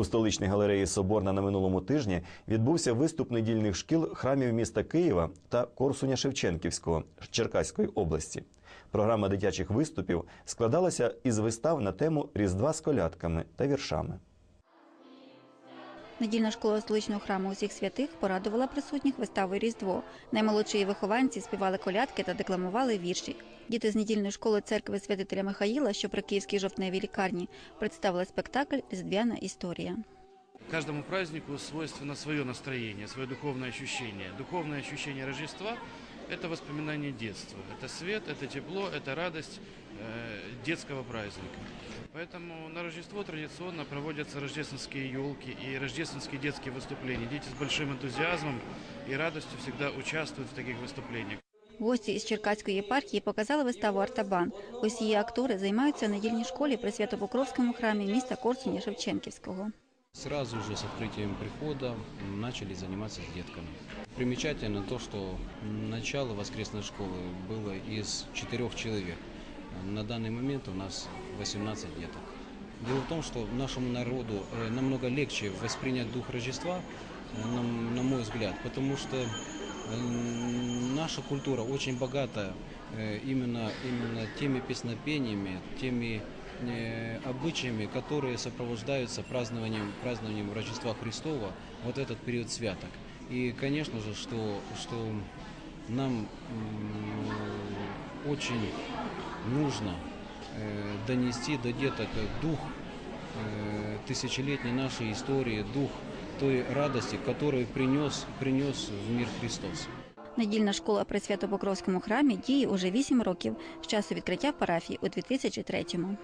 У столичній галереї Соборна на минулому тижні відбувся виступ недільних шкіл храмів міста Києва та Корсуня Шевченківського Черкаської області. Програма дитячих виступів складалася із вистав на тему Різдва з колядками та віршами. Недільна школа столичного храму усіх святих порадувала присутніх виставою Різдво. Наймолодші її вихованці співали колядки та декламували вірші. Діти з недільної школи церкви святителя Михаїла, що при Київській жовтневій лікарні, представили спектакль Різдвяна історія. Каждому празднику свойственно свое настроение, свое духовное ощущение. Духовное ощущение Рождества – это воспоминание детства. Это свет, это тепло, это радость э, детского праздника. Поэтому на Рождество традиционно проводятся рождественские елки и рождественские детские выступления. Дети с большим энтузиазмом и радостью всегда участвуют в таких выступлениях. Гості із Черкаської єпархії показали виставу Артабан. Усі її актори займаються в недільній школі при Свято-Покровському храмі міста Корсуня Шевченківського. Сразу же с открытием прихода м, начали заниматься с детками. Примечательно то, что начало воскресной школы было из четырех человек. На данный момент у нас 18 деток. Дело в том, что нашему народу э, намного легче воспринять дух Рождества, э, на, мой взгляд, потому что э, наша культура очень богата именно, именно теми песнопениями, теми обычаями, которые сопровождаются празднованием, празднованием Рождества Христова вот этот период святок. И, конечно же, что, что нам очень нужно э, донести до деток дух э, тысячелетней нашей истории, дух той радости, которую принес, принес в мир Христос. Недільна школа при Свято-Покровському храмі діє уже 8 років з часу відкриття парафії у 2003-му.